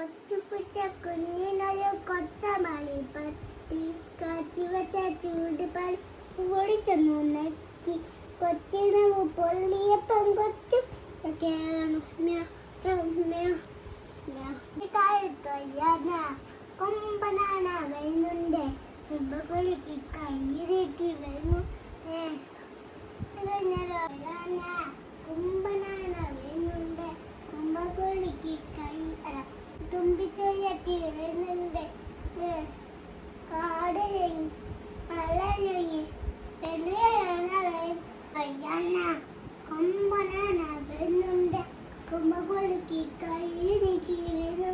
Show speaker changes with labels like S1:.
S1: കൊച്ചു പുച്ച കുഞ്ഞിനൊരു കൊച്ചമളി പത്തി കാച്ചി വെച്ച ചൂടുപാൽ ഓടിച്ചെന്നു നെറ്റി കൊച്ചിന് പൊള്ളിയപ്പം കൊച്ചു കൊമ്പനാന വരുന്നുണ്ട് കുമ്പകുളിക്ക് കൈ നീട്ടി വരുന്നു ഏ ഇതെങ്ങനെ കുമ്പനാന அண்ணா கொம்பனா நான் விழுந்த கும்பகோலுக்கு கையில் நீட்டி விழுந்த